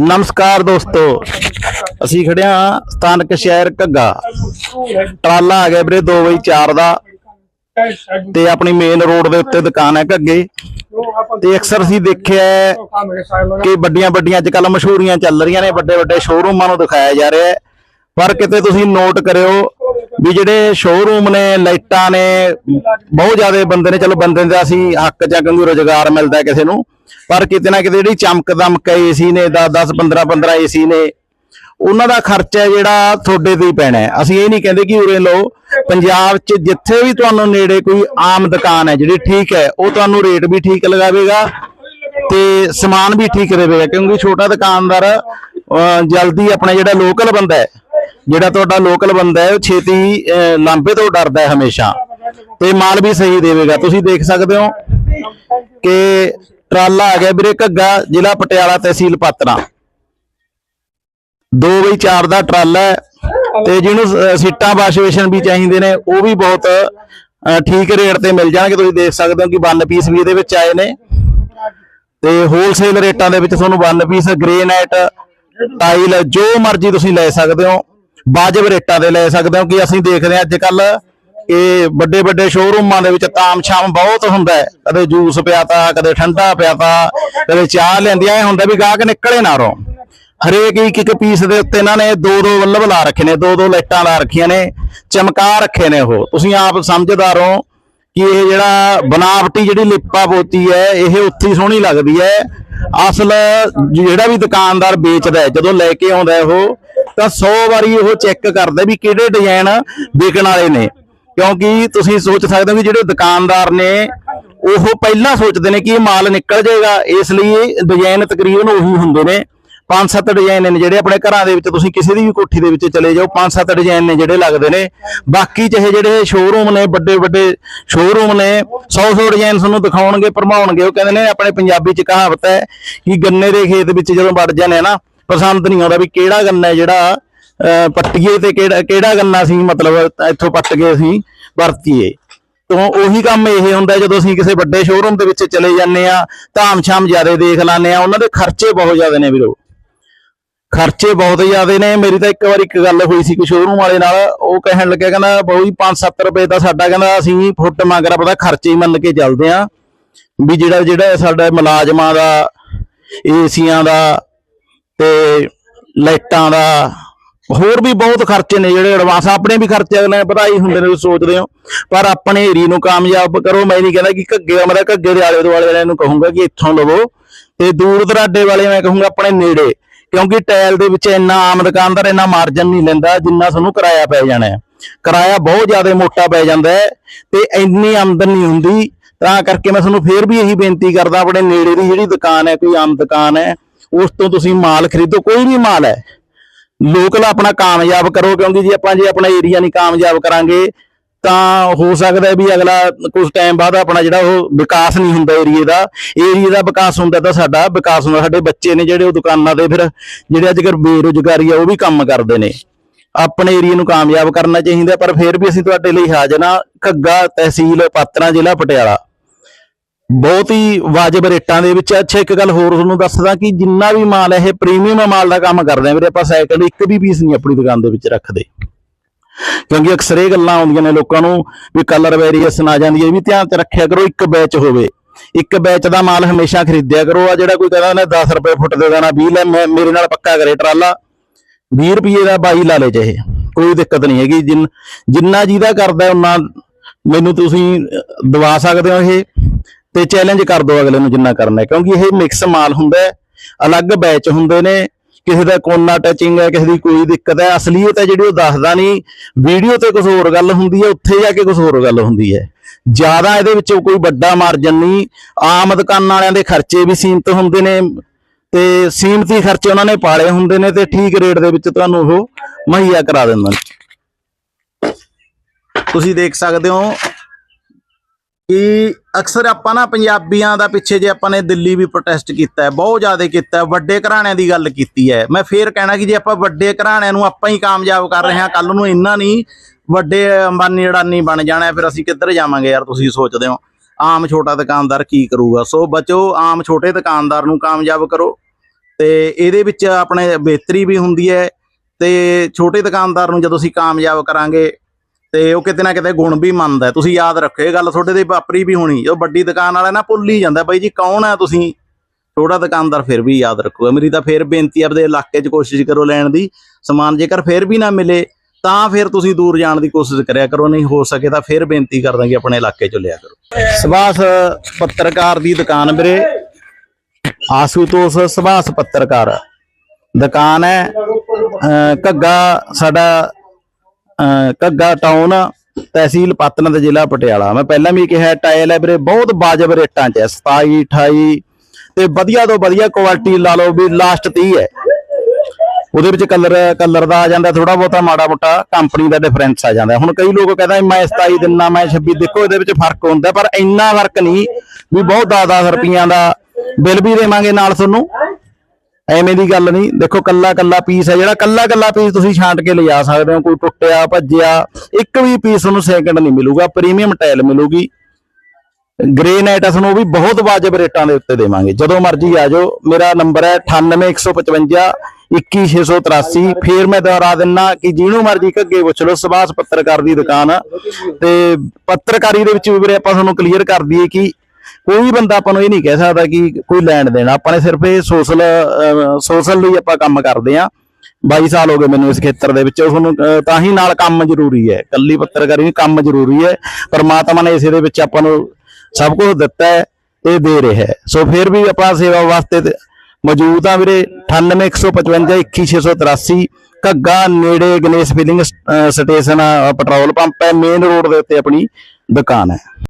ਨਮਸਕਾਰ ਦੋਸਤੋ। ਅਸੀਂ ਖੜਿਆ ਸਥਾਨਕ ਸ਼ਹਿਰ ਘੱਗਾ। ਟਰਾਲਾ ਆ ਗਿਆ ਵੀਰੇ 2x4 ਦਾ। ਤੇ ਆਪਣੀ ਮੇਨ ਰੋਡ ਦੇ ਉੱਤੇ ਦੁਕਾਨ ਹੈ ਘੱਗੇ। ਤੇ ਅਕਸਰ ਅਸੀਂ ਦੇਖਿਆ ਕਿ ਵੱਡੀਆਂ ਵੱਡੀਆਂ ਅੱਜ ਕੱਲ ਮਸ਼ਹੂਰੀਆਂ ਚੱਲ ਰਹੀਆਂ ਨੇ, ਵੱਡੇ ਵੱਡੇ ਸ਼ੋਰੂਮਾਂ ਨੂੰ ਦਿਖਾਇਆ ਜਾ ਰਿਹਾ ਹੈ। ਪਰ ਕਿਤੇ ਤੁਸੀਂ ਨੋਟ ਕਰਿਓ ਵੀ ਜਿਹੜੇ ਸ਼ੋਰੂਮ ਨੇ, ਲਾਈਟਾਂ ਨੇ, ਬਹੁਤ ਜ਼ਿਆਦਾ ਬੰਦੇ ਨੇ। ਚਲੋ ਬੰਦੇ ਦਾ ਅਸੀਂ ਹੱਕ ਜਾਂ ਕਿਉਂਕਿ ਰੋਜ਼ਗਾਰ ਮਿਲਦਾ ਕਿਸੇ ਨੂੰ। ਪਰ ਕਿਤੇ ਨਾ ਕਿਤੇ ਜਿਹੜੀ ਚਮਕ ਦਮਕ ਏਸੀ ਨੇ 10 10 15 15 ਏਸੀ ਨੇ, ਉਹਨਾਂ ਦਾ ਖਰਚਾ ਜਿਹੜਾ ਤੁਹਾਡੇ ਤੇ ਹੀ ਪੈਣਾ ਅਸੀਂ ਇਹ ਨਹੀਂ ਕਹਿੰਦੇ ਕਿ ਉਰੇ ਲਓ। ਪੰਜਾਬ 'ਚ ਜਿੱਥੇ ਵੀ ਤੁਹਾਨੂੰ ਨੇੜੇ ਕੋਈ ਆਮ ਦੁਕਾਨ ਹੈ ਜਿਹੜੀ ਠੀਕ ਹੈ, ਉਹ ਤੁਹਾਨੂੰ ਰੇਟ ਵੀ ਠੀਕ ਲਗਾਵੇਗਾ ਤੇ ਸਮਾਨ ਵੀ ਠੀਕ ਦੇਵੇਗਾ, ਕਿਉਂਕਿ ਛੋਟਾ ਦੁਕਾਨਦਾਰ ਜਲਦੀ ਆਪਣਾ ਜਿਹੜਾ ਲੋਕਲ ਬੰਦਾ ਹੈ, ਜਿਹੜਾ ਤੁਹਾਡਾ ਲੋਕਲ ਬੰਦਾ ਹੈ, ਉਹ ਛੇਤੀ ਲਾਂਬੇ ਤੋਂ ਡਰਦਾ ਹੈ ਹਮੇਸ਼ਾ। ਤੇ ਮਾਲ ਵੀ ਸਹੀ ਦੇਵੇਗਾ। ਤੁਸੀਂ ਦੇਖ ਸਕਦੇ ਹੋ ਕਿ ਟਰਾਲਾ ਆ ਗਿਆ ਵੀਰੇ ਘੱਗਾ ਜ਼ਿਲ੍ਹਾ ਪਟਿਆਲਾ ਤਹਿਸੀਲ ਪਾਤਰਾ। 2 ਬਈ 4 ਦਾ ਟਰਾਲਾ ਤੇ ਜਿਹਨੂੰ ਸੀਟਾਂ ਵਾਸ਼ਵੇਸ਼ਨ ਵੀ ਚਾਹੀਦੇ ਨੇ, ਉਹ ਵੀ ਬਹੁਤ ਠੀਕ ਰੇਟ ਤੇ ਮਿਲ ਜਾਣਗੇ। ਤੁਸੀਂ ਦੇਖ ਸਕਦੇ ਹੋ ਕਿ ਵਨ ਪੀਸ ਵੀ ਇਹਦੇ ਵਿੱਚ ਆਏ ਨੇ। ਤੇ ਹੋਲਸੇਲ ਰੇਟਾਂ ਦੇ ਵਿੱਚ ਤੁਹਾਨੂੰ ਵਨ ਪੀਸ ਗ੍ਰੇਨਾਈਟ ਟਾਈਲ ਜੋ ਮਰਜ਼ੀ ਤੁਸੀਂ ਲੈ ਸਕਦੇ ਹੋ। ਵਾਜਬ ਰੇਟਾਂ ਤੇ ਲੈ ਸਕਦੇ ਹੋ ਕਿ ਅਸੀਂ ਦੇਖਦੇ ਹਾਂ ਅੱਜ ਕੱਲ੍ਹ ਇਹ ਵੱਡੇ ਵੱਡੇ ਸ਼ੋਰੂਮਾਂ ਦੇ ਵਿੱਚ ਤਾਮਸ਼ਾਮ ਬਹੁਤ ਹੁੰਦਾ ਹੈ। ਕਦੇ ਜੂਸ ਪਿਆਤਾ ਕਦੇ ਠੰਡਾ ਪਿਆਤਾ ਕਦੇ ਚਾਹ ਲੈਂਦੀ ਐ ਹੁੰਦਾ ਵੀ ਗਾਹਕ ਨਿਕਲੇ ਨਾ ਰੋ। ਹਰੇਕ ਇੱਕ ਇੱਕ ਪੀਸ ਦੇ ਉੱਤੇ ਇਹਨਾਂ ਨੇ ਦੋ ਦੋ ਬੱਲਬ ਲਾ ਰੱਖੇ ਨੇ, ਦੋ ਦੋ ਲਾਈਟਾਂ ਲਾ ਰੱਖੀਆਂ ਨੇ, ਚਮਕਾ ਰੱਖੇ ਨੇ ਉਹ। ਤੁਸੀਂ ਆਪ ਸਮਝਦਾਰ ਹੋ ਕਿ ਇਹ ਜਿਹੜਾ ਬਨਾਵਟੀ ਜਿਹੜੀ ਲਿਪਾ ਪੋਤੀ ਹੈ, ਇਹ ਉੱਥੇ ਸੋਹਣੀ ਲੱਗਦੀ ਹੈ। ਅਸਲ ਜਿਹੜਾ ਵੀ ਦੁਕਾਨਦਾਰ ਵੇਚਦਾ ਜਦੋਂ ਲੈ ਕੇ ਆਉਂਦਾ ਉਹ, ਤਾਂ 100 ਵਾਰੀ ਉਹ ਚੈੱਕ ਕਰਦਾ ਵੀ ਕਿਹੜੇ ਡਿਜ਼ਾਈਨ ਵਿਕਣ ਵਾਲੇ ਨੇ। ਕਿਉਂਕਿ ਤੁਸੀਂ ਸੋਚ ਸਕਦੇ ਹੋ ਕਿ ਜਿਹੜੇ ਦੁਕਾਨਦਾਰ ਨੇ, ਉਹ ਪਹਿਲਾਂ ਸੋਚਦੇ ਨੇ ਕਿ ਇਹ ਮਾਲ ਨਿਕਲ ਜਾਏਗਾ, ਇਸ ਲਈ ਡਿਜ਼ਾਈਨ ਤਕਰੀਬਨ ਉਹੀ ਹੁੰਦੇ ਨੇ। ਪੰਜ ਸੱਤ ਡਿਜ਼ਾਈਨ ਨੇ ਜਿਹੜੇ ਆਪਣੇ ਘਰਾਂ ਦੇ ਵਿੱਚ, ਤੁਸੀਂ ਕਿਸੇ ਦੀ ਵੀ ਕੋਠੀ ਦੇ ਵਿੱਚ ਚਲੇ ਜਾਓ ਪੰਜ ਸੱਤ ਡਿਜ਼ਾਈਨ ਨੇ ਜਿਹੜੇ ਲੱਗਦੇ ਨੇ। ਬਾਕੀ ਚਾਹੇ ਜਿਹੜੇ ਸ਼ੋਰੂਮ ਨੇ ਵੱਡੇ ਵੱਡੇ ਸ਼ੋਰੂਮ ਨੇ 100 100 ਡਿਜ਼ਾਈਨ ਤੁਹਾਨੂੰ ਦਿਖਾਉਣਗੇ, ਭਰਮਾਉਣਗੇ। ਉਹ ਕਹਿੰਦੇ ਨੇ, ਆਪਣੇ ਪੰਜਾਬੀ ਚ ਕਹਾਵਤ ਹੈ ਕਿ ਗੰਨੇ ਦੇ ਖੇਤ ਵਿੱਚ ਜਦੋਂ ਵੜ ਜਾਂਦੇ ਆ ਨਾ, ਪਸੰਦ ਨਹੀਂ ਆਉਂਦਾ ਵੀ ਕਿਹੜਾ ਗੰਨਾ ਹੈ ਜਿਹੜਾ ਪੱਟੀਏ ਤੇ ਕਿਹੜਾ ਕਿਹੜਾ ਗੰਨਾ ਸੀ, ਮਤਲਬ ਇੱਥੋਂ ਪੱਟ ਕੇ ਅਸੀਂ ਵਰਤੀਏ। ਤੋਂ ਉਹੀ ਕੰਮ ਇਹ ਹੁੰਦਾ ਜਦੋਂ ਅਸੀਂ ਕਿਸੇ ਵੱਡੇ ਸ਼ੋਰੂਮ ਦੇ ਵਿੱਚ ਚਲੇ ਜਾਂਦੇ ਆ ਧਾਮ-ਸ਼ਾਮ ਜ਼ਿਆਦਾ ਦੇਖ ਲੈਂਦੇ ਆ ਉਹਨਾਂ ਦੇ ਖਰਚੇ ਬਹੁਤ ਜ਼ਿਆਦਾ ਨੇ ਵੀਰੋ। ਖਰਚੇ ਬਹੁਤ ਜ਼ਿਆਦੇ ਨੇ। ਮੇਰੀ ਤਾਂ ਇੱਕ ਵਾਰ ਇੱਕ ਗੱਲ ਹੋਈ ਸੀ ਕਿ ਸ਼ੋਰੂਮ ਵਾਲੇ ਨਾਲ, ਉਹ ਕਹਿਣ ਲੱਗਿਆ, ਕਹਿੰਦਾ ਬਹੁ 5-7 ਰੁਪਏ ਤਾਂ ਸਾਡਾ, ਕਹਿੰਦਾ ਅਸੀਂ ਫੁੱਟ ਮੰਗਰਾ ਪਤਾ ਖਰਚੇ ਹੀ ਮੰਨ ਕੇ ਚੱਲਦੇ ਆ ਵੀ ਜਿਹੜਾ ਜਿਹੜਾ ਸਾਡਾ ਮੁਲਾਜ਼ਮਾਂ ਦਾ, ਏਸੀਆਂ ਦਾ ਤੇ ਲਾਈਟਾਂ ਦਾ ਹੋਰ ਵੀ ਬਹੁਤ ਖਰਚੇ ਨੇ ਜਿਹੜੇ ਐਡਵਾਂਸ ਆਪਣੇ ਵੀ ਖਰਚੇ ਅਗਲੇ ਨੇ ਵਧਾਈ ਹੁੰਦੇ ਨੇ, ਤੁਸੀਂ ਸੋਚਦੇ ਹੋ। ਪਰ ਆਪਣੇ ਏਰੀਏ ਨੂੰ ਕਾਮਯਾਬ ਕਰੋ, ਮੈਂ ਨਹੀਂ ਕਹਿੰਦਾ ਕਿ ਘੱਗੇ ਮੈਂ ਘੱਗੇ ਦੇ ਆਲੇ ਦੁਆਲੇ ਵਾਲਿਆਂ ਨੂੰ ਕਹੂੰਗਾ ਕਿ ਇੱਥੋਂ ਲਵੋ। ਤੇ ਦੂਰ ਦਰਾਡੇ ਵਾਲੇ ਮੈਂ ਕਹੂੰਗਾ ਆਪਣੇ ਨੇੜੇ, ਕਿਉਂਕਿ ਟਾਇਲ ਦੇ ਵਿੱਚ ਇੰਨਾ ਆਮ ਦੁਕਾਨਦਾਰ ਇੰਨਾ ਮਾਰਜਨ ਨਹੀਂ ਲੈਂਦਾ, ਜਿੰਨਾ ਤੁਹਾਨੂੰ ਕਿਰਾਇਆ ਪੈ ਜਾਣਾ ਹੈ। ਕਿਰਾਇਆ ਬਹੁਤ ਜ਼ਿਆਦਾ ਮੋਟਾ ਪੈ ਜਾਂਦਾ ਹੈ ਤੇ ਇੰਨੀ ਆਮਦਨ ਨਹੀਂ ਹੁੰਦੀ। ਤਾਂ ਕਰਕੇ ਮੈਂ ਤੁਹਾਨੂੰ ਫੇਰ ਵੀ ਇਹੀ ਬੇਨਤੀ ਕਰਦਾ, ਆਪਣੇ ਨੇੜੇ ਦੀ ਜਿਹੜੀ ਦੁਕਾਨ ਹੈ, ਕੋਈ ਆਮ ਦੁਕਾਨ ਹੈ, ਉਸ ਤੋਂ ਤੁਸੀਂ ਮਾਲ ਖਰੀਦੋ, ਕੋਈ ਵੀ ਮਾਲ ਹੈ ਲੋਕਲ ਆਪਣਾ ਕਾਮਯਾਬ ਕਰੋ, ਕਿਉਂਕਿ ਜੇ ਆਪਾਂ ਜੇ ਆਪਣਾ ਏਰੀਆ ਨਹੀਂ ਕਾਮਯਾਬ ਕਰਾਂਗੇ, ਤਾਂ ਹੋ ਸਕਦਾ ਵੀ ਅਗਲਾ ਕੁਝ ਟਾਈਮ ਬਾਅਦ ਆਪਣਾ ਜਿਹੜਾ ਉਹ ਵਿਕਾਸ ਨਹੀਂ ਹੁੰਦਾ ਏਰੀਏ ਦਾ। ਏਰੀਏ ਦਾ ਵਿਕਾਸ ਹੁੰਦਾ ਤਾਂ ਸਾਡਾ ਵਿਕਾਸ ਹੁੰਦਾ। ਸਾਡੇ ਬੱਚੇ ਨੇ ਜਿਹੜੇ ਉਹ ਦੁਕਾਨਾਂ ਦੇ ਫਿਰ ਜਿਹੜੇ ਅੱਜ ਕੱਲ੍ਹ ਬੇਰੁਜ਼ਗਾਰੀ ਆ, ਉਹ ਵੀ ਕੰਮ ਕਰਦੇ ਨੇ। ਆਪਣੇ ਏਰੀਏ ਨੂੰ ਕਾਮਯਾਬ ਕਰਨਾ ਚਾਹੀਦਾ, ਪਰ ਫਿਰ ਵੀ ਅਸੀਂ ਤੁਹਾਡੇ ਲਈ ਹਾਜ਼ਰ ਹਾਂ। ਘੱਗਾ ਤਹਿਸੀਲ, ਪਾਤਰਾ ਜ਼ਿਲ੍ਹਾ ਪਟਿਆਲਾ। ਬਹੁਤ ਹੀ ਵਾਜਬ ਰੇਟਾਂ ਦੇ ਵਿੱਚ। ਅੱਛਾ, ਇੱਕ ਗੱਲ ਹੋਰ ਤੁਹਾਨੂੰ ਦੱਸਦਾ ਕਿ ਜਿੰਨਾ ਵੀ ਮਾਲ ਇਹ ਪ੍ਰੀਮੀਅਮ ਮਾਲ ਦਾ ਕੰਮ ਕਰਦੇ ਆ ਵੀਰੇ, ਆਪਾਂ ਸਾਈਕਲ ਇੱਕ ਵੀ ਪੀਸ ਨਹੀਂ ਆਪਣੀ ਦੁਕਾਨ ਦੇ ਵਿੱਚ ਰੱਖਦੇ। ਕਿਉਂਕਿ ਅਕਸਰ ਇਹ ਗੱਲਾਂ ਆਉਂਦੀਆਂ ਨੇ ਲੋਕਾਂ ਨੂੰ ਵੀ ਕਲਰ ਵੇਰੀਏਸ਼ਨ ਆ ਜਾਂਦੀ ਹੈ, ਵੀ ਧਿਆਨ ਚ ਰੱਖਿਆ ਕਰੋ, ਇੱਕ ਬੈਚ ਹੋਵੇ। ਇੱਕ ਬੈਚ ਦਾ ਮਾਲ ਹਮੇਸ਼ਾ ਖਰੀਦਿਆ ਕਰੋ। ਆ ਜਿਹੜਾ ਕੋਈ ਕਹਿੰਦਾ ਨੇ 10 ਰੁਪਏ ਫੁੱਟ ਦੇ ਦੇਣਾ 20 ਲੈ, ਮੈਂ- ਮੇਰੇ ਨਾਲ ਪੱਕਾ ਕਰੇ ਟਰਾਲਾ। 20 ਰੁਪਏ ਦਾ 22 ਲਾ ਲੇ ਚਾਹੇ ਕੋਈ ਦਿੱਕਤ ਨਹੀਂ ਹੈਗੀ। ਜਿੰਨ, ਜਿੰਨਾ ਜਿਹਦਾ ਕਰਦਾ ਉਹਨਾਂ ਮੈਨੂੰ ਤੁਸੀਂ ਦਵਾ ਸਕਦੇ ਹੋ ਇਹ। ਤੇ ਚੈਲੰਜ ਕਰ ਦਿਓ ਅਗਲੇ ਨੂੰ ਜਿੰਨਾ ਕਰਨਾ ਕਿਉਂਕਿ ਇਹ ਮਿਕਸ ਮਾਲ ਹੁੰਦਾ ਅਲੱਗ ਬੈਚ ਹੁੰਦੇ ਨੇ, ਕਿਸੇ ਦਾ ਕੋਨਾ ਟੱਚਿੰਗ ਹੈ, ਕਿਸੇ ਦੀ ਕੋਈ ਦਿੱਕਤ ਹੈ, ਅਸਲੀਅਤ ਹੈ ਜਿਹੜੀ ਉਹ ਦੱਸਦਾ ਨਹੀਂ ਵੀਡੀਓ ਤੇ ਕੁਝ ਹੋਰ ਗੱਲ ਹੁੰਦੀ ਹੈ, ਉੱਥੇ ਜਾ ਕੇ ਕੁਝ ਹੋਰ ਗੱਲ ਹੁੰਦੀ ਹੈ। ਜ਼ਿਆਦਾ ਇਹਦੇ ਵਿੱਚ ਕੋਈ ਵੱਡਾ ਮਾਰਜਨ ਨਹੀਂ, ਆਮ ਦੁਕਾਨਾਂ ਵਾਲਿਆਂ ਦੇ ਖਰਚੇ ਵੀ ਸੀਮਤ ਹੁੰਦੇ ਨੇ, ਤੇ ਸੀਮਤੀ ਖਰਚੇ ਉਹਨਾਂ ਨੇ ਪਾਲੇ ਹੁੰਦੇ ਨੇ, ਤੇ ਠੀਕ ਰੇਟ ਦੇ ਵਿੱਚ ਤੁਹਾਨੂੰ ਉਹ ਮੁਹੱਈਆ ਕਰਾ ਦਿੰਦੇ ਨੇ। ਤੁਸੀਂ ਦੇਖ ਸਕਦੇ ਹੋ ਕਿ ਅਕਸਰ ਆਪਾਂ ਨਾ ਪੰਜਾਬੀਆਂ ਦਾ ਪਿੱਛੇ ਜੇ ਆਪਾਂ ਨੇ ਦਿੱਲੀ ਵੀ ਪ੍ਰੋਟੈਸਟ ਕੀਤਾ ਹੈ, ਬਹੁਤ ਜ਼ਿਆਦਾ ਕੀਤਾ ਹੈ, ਵੱਡੇ ਘਰਾਣਿਆਂ ਦੀ ਗੱਲ ਕੀਤੀ ਹੈ। ਮੈਂ ਫੇਰ ਕਹਿਣਾ ਕਿ ਜੇ ਆਪਾਂ ਵੱਡੇ ਘਰਾਣਿਆਂ ਨੂੰ ਆਪਾਂ ਹੀ ਕਾਮਯਾਬ ਕਰ ਰਹੇ ਹਾਂ ਕੱਲ ਨੂੰ ਇੰਨਾ ਨਹੀਂ, ਵੱਡੇ ਅੰਬਾਨੀ ਅਡਾਨੀ ਬਣ ਜਾਣਾ ਫਿਰ ਅਸੀਂ ਕਿੱਧਰ ਜਾਵਾਂਗੇ ਯਾਰ, ਤੁਸੀਂ ਸੋਚਦੇ ਹੋ। ਆਮ ਛੋਟਾ ਦੁਕਾਨਦਾਰ ਕੀ ਕਰੂਗਾ? ਸੋ ਬਚੋ, ਆਮ ਛੋਟੇ ਦੁਕਾਨਦਾਰ ਨੂੰ ਕਾਮਯਾਬ ਕਰੋ ਤੇ ਇਹਦੇ ਵਿੱਚ ਆਪਣੇ ਬਿਹਤਰੀ ਵੀ ਹੁੰਦੀ ਹੈ ਤੇ ਛੋਟੇ ਦੁਕਾਨਦਾਰ ਨੂੰ ਜਦੋਂ ਅਸੀਂ ਕਾਮਯਾਬ ਕਰਾਂਗੇ ਤੇ ਉਹ ਕਿਤੇ ਨਾ ਕਿਤੇ ਗੁਣ ਵੀ ਮੰਨਦਾ ਤੁਸੀਂ ਯਾਦ ਰੱਖਿਓ ਇਹ ਗੱਲ ਤੁਹਾਡੇ ਤੇ ਵਾਪਰੀ ਵੀ ਹੋਣੀ। ਜੋ ਵੱਡੀ ਦੁਕਾਨ ਵਾਲਾ ਨਾ ਭੁੱਲ ਹੀ ਜਾਂਦਾ, ਬਾਈ ਜੀ ਕੌਣ ਹੈ ਤੁਸੀਂ? ਛੋਟਾ ਦੁਕਾਨਦਾਰ ਫਿਰ ਵੀ ਯਾਦ ਰੱਖੋ। ਮੇਰੀ ਤਾਂ ਫਿਰ ਬੇਨਤੀ ਆਪਦੇ ਇਲਾਕੇ 'ਚ ਕੋਸ਼ਿਸ਼ ਕਰੋ ਲੈਣ ਦੀ। ਸਮਾਨ ਜੇਕਰ ਫਿਰ ਵੀ ਨਾ ਮਿਲੇ, ਤਾਂ ਫਿਰ ਤੁਸੀਂ ਦੂਰ ਜਾਣ ਦੀ ਕੋਸ਼ਿਸ਼ ਕਰਿਆ ਕਰੋ। ਨਹੀਂ ਹੋ ਸਕੇ ਤਾਂ ਫਿਰ ਬੇਨਤੀ ਕਰ ਕਿ ਆਪਣੇ ਇਲਾਕੇ 'ਚੋਂ ਲਿਆ ਕਰੋ। ਸੁਭਾਸ਼ ਪੱਤਰਕਾਰ ਦੀ ਦੁਕਾਨ ਵੀਰੇ। ਆਸੂਤੋਸ ਸੁਭਾਸ਼ ਪੱਤਰਕਾਰ। ਦੁਕਾਨ ਹੈ, ਅਹ ਘੱਗਾ ਸਾਡਾ ਅਹ ਟਾਊਨ ਤਹਿਸੀਲ ਪਤਨ ਤੇ ਜ਼ਿਲ੍ਹਾ ਪਟਿਆਲਾ। ਮੈਂ ਪਹਿਲਾਂ ਵੀ ਕਿਹਾ ਟਾਇਲ ਹੈ ਵੀਰੇ ਬਹੁਤ ਵਾਜਬ ਰੇਟਾਂ 'ਚ ਹੈ 27 28 ਤੇ ਵਧੀਆ ਤੋਂ ਵਧੀਆ ਕੁਆਲਿਟੀ ਲਾ ਲਓ ਵੀ ਲਾਸਟ 30 ਹੈ। ਉਹਦੇ ਵਿੱਚ ਕਲਰ ਕਲਰ ਦਾ ਆ ਜਾਂਦਾ ਥੋੜਾ ਬਹੁਤਾ ਮਾੜਾ ਮੋਟਾ ਕੰਪਨੀ ਦਾ ਡਿਫਰੈਂਸ ਆ ਜਾਂਦਾ। ਹੁਣ ਕਈ ਲੋਕ ਕਹਿੰਦਾ ਮੈਂ 27 ਦਿਨਾ ਮੈਂ 26 ਦੇਖੋ ਇਹਦੇ ਵਿੱਚ ਫ਼ਰਕ ਹੁੰਦਾ, ਪਰ ਇੰਨਾ ਫ਼ਰਕ ਨਹੀਂ ਵੀ ਬਹੁਤ 10-10 ਰੁਪਈਆਂ ਦਾ ਬਿੱਲ ਵੀ ਦੇਵਾਂਗੇ ਨਾਲ ਤੁਹਾਨੂੰ। ਐਵੇਂ ਦੀ ਗੱਲ ਨਹੀਂ। ਦੇਖੋ ਕੱਲਾ ਕੱਲਾ ਪੀਸ ਹੈ ਜਿਹੜਾ ਕੱਲਾ ਕੱਲਾ ਪੀਸ ਤੁਸੀਂ ਛਾਂਟ ਕੇ ਲਿਜਾ ਸਕਦੇ ਹੋ, ਕੋਈ ਟੁੱਟਿਆ, ਭੱਜਿਆ, ਇੱਕ ਵੀ ਪੀਸ ਤੁਹਾਨੂੰ ਸੈਕਿੰਡ ਨਹੀਂ ਮਿਲੂਗਾ ਪ੍ਰੀਮੀਅਮ ਟਾਇਲ ਮਿਲੂਗੀ। ਗ੍ਰੇਨਾਈਟ ਸਾਨੂੰ ਉਹ ਵੀ ਬਹੁਤ ਵਾਜਬ ਰੇਟਾਂ ਦੇ ਉੱਤੇ ਦੇਵਾਂਗੇ। ਜਦੋਂ ਮਰਜ਼ੀ ਆ ਜਾਓ, ਮੇਰਾ ਨੰਬਰ ਹੈ 98155 21683 ਫੇਰ ਮੈਂ ਦੁਹਰਾ ਦਿੰਨਾ ਕਿ ਜਿਹਨੂੰ ਮਰਜ਼ੀ ਅੱਗੇ ਪੁੱਛ ਲਓ, ਸੁਭਾਸ਼ ਪੱਤਰਕਾਰ ਦੀ ਦੁਕਾਨ ਤੇ ਪੱਤਰਕਾਰੀ ਦੇ ਵਿੱਚ ਵੀ ਵੀਰੇ ਆਪਾਂ ਤੁਹਾਨੂੰ ਕਲੀਅਰ ਕਰ ਦਈਏ ਕਿ ਕੋਈ ਬੰਦਾ ਆਪਾਂ ਨੂੰ ਇਹ ਨਹੀਂ ਕਹਿ ਸਕਦਾ ਕਿ ਕੋਈ ਲੈਣ ਦੇਣਾ। ਆਪਾਂ ਨੇ ਸਿਰਫ ਇਹ ਸੋਸ਼ਲ ਸੋਸ਼ਲ ਲਈ ਆਪਾਂ ਕੰਮ ਕਰਦੇ ਆ 22 ਸਾਲ ਹੋ ਗਏ ਮੈਨੂੰ ਇਸ ਖੇਤਰ ਦੇ ਵਿੱਚ। ਤੁਹਾਨੂੰ ਤਾਂ ਹੀ ਨਾਲ ਕੰਮ ਜ਼ਰੂਰੀ ਹੈ। ਕੱਲੀ ਪੱਤਰਕਾਰੀ ਨਹੀਂ, ਕੰਮ ਜ਼ਰੂਰੀ ਹੈ। ਪਰਮਾਤਮਾ ਨੇ ਇਸੇ ਦੇ ਵਿੱਚ ਆਪਾਂ ਨੂੰ ਸਭ ਕੁਝ ਦਿੱਤਾ ਹੈ ਇਹ ਦੇ ਰਿਹਾ ਹੈ। ਸੋ ਫਿਰ ਵੀ ਆਪਾਂ ਸੇਵਾ ਵਾਸਤੇ ਮੌਜੂਦ ਆ ਵੀਰੇ। 98155 21683 ਘੱਗਾ, ਨੇੜੇ Ganesh filling station petrol pump ਹੈ। ਮੇਨ ਰੋਡ ਦੇ ਉੱਤੇ ਆਪਣੀ ਦੁਕਾਨ ਹੈ।